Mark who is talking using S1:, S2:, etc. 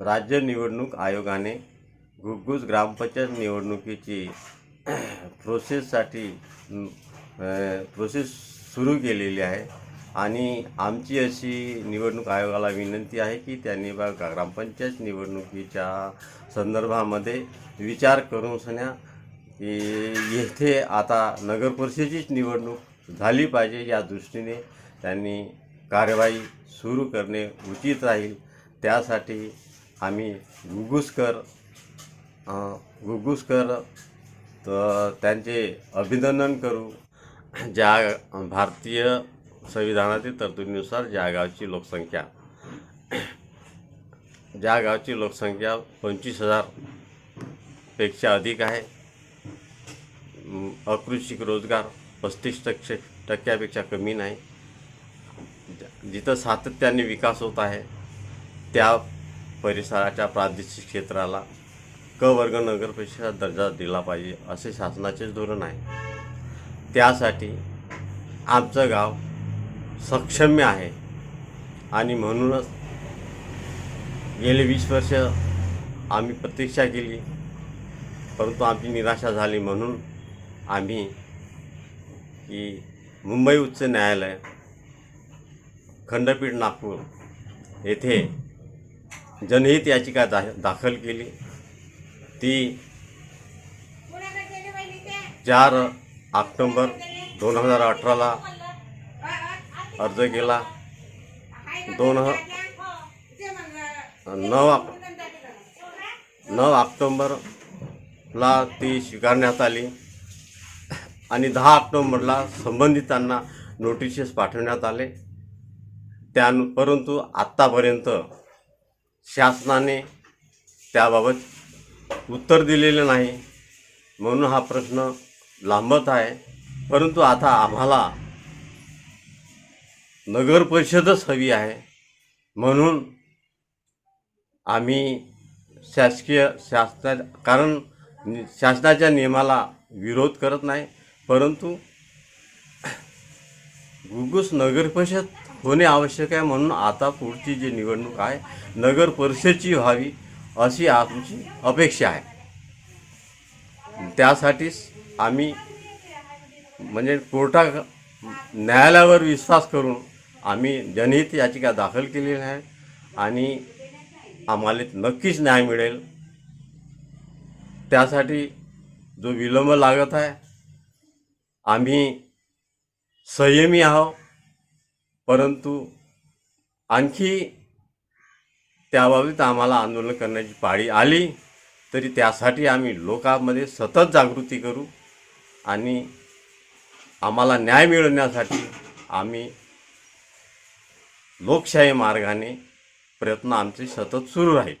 S1: राज्य निवडणूक आयोगाने घुगुस ग्रामपंचायत निवडणुकीची प्रोसेससाठी प्रोसेस सुरू केलेली आहे. आणि आमची अशी निवडणूक आयोगाला विनंती आहे की त्यांनी बा ग्रामपंचायत निवडणुकीच्या संदर्भामध्ये विचार करून सन्या की येथे आता नगरपरिषदेचीच निवडणूक झाली पाहिजे या दृष्टीने त्यांनी कार्यवाही सुरू करणे उचित राहील. त्यासाठी आम्ही गुगुसकर गुगुसकर तर त्यांचे अभिनंदन करू. ज्या भारतीय संविधानातील तरतुदीनुसार ज्या गावची लोकसंख्या ज्या गावची लोकसंख्या पंचवीस हजारपेक्षा अधिक आहे अकृषिक रोजगार पस्तीस टक्के टक्क्यापेक्षा कमी नाही. जिथं सातत्याने विकास होत आहे त्या परिसराच्या प्रादेशिक क्षेत्राला क वर्ग नगर परिषदेचा दर्जा दिला पाहिजे असे शासनाचेच धोरण आहे. त्यासाठी आमचं गाव सक्षम्य आहे. आणि म्हणूनच गेले वीस वर्ष आम्ही प्रतीक्षा केली. परंतु आमची निराशा झाली म्हणून आम्ही की मुंबई उच्च न्यायालय खंडपीठ नागपूर येथे जनहित याचिका दा दाखल केली. ती चार ऑक्टोंबर दोन हजार अठराला अर्ज केला. दोन ह नऊ ऑक- नऊ ऑक्टोंबरला ती स्वीकारण्यात आली आणि दहा ऑक्टोंबरला संबंधितांना नोटिसेस पाठवण्यात आले. त्या परंतु आत्तापर्यंत शासनाने त्याबाबत उत्तर दिलेलं नाही म्हणून हा प्रश्न लांबत आहे. परंतु आता आम्हाला नगर परिषदच हवी आहे. म्हणून आम्ही शासकीय शासना कारण शासनाच्या नियमाला विरोध करत नाही. परंतु गुगुस नगर परिषद होणे आवश्यक आहे म्हणून आता पुढची जी निवडणूक आहे नगर परिषदची व्हावी अशी आमची अपेक्षा आहे. त्यासाठीच आम्ही म्हणजे कोर्टा न्यायालयावर विश्वास करून आम्ही जनहित याचिका दाखल केलेली आहे आणि आम्हाला नक्कीच न्याय मिळेल. त्यासाठी जो विलंब लागत आहे आम्ही संयमी आहोत. परंतु आणखी त्याबाबतीत आम्हाला आंदोलन करण्याची पाळी आली तरी त्यासाठी आम्ही लोकांमध्ये सतत जागृती करू आणि आम्हाला न्याय मिळवण्यासाठी आम्ही लोकशाही मार्गाने प्रयत्न आमचे सतत सुरू राहील.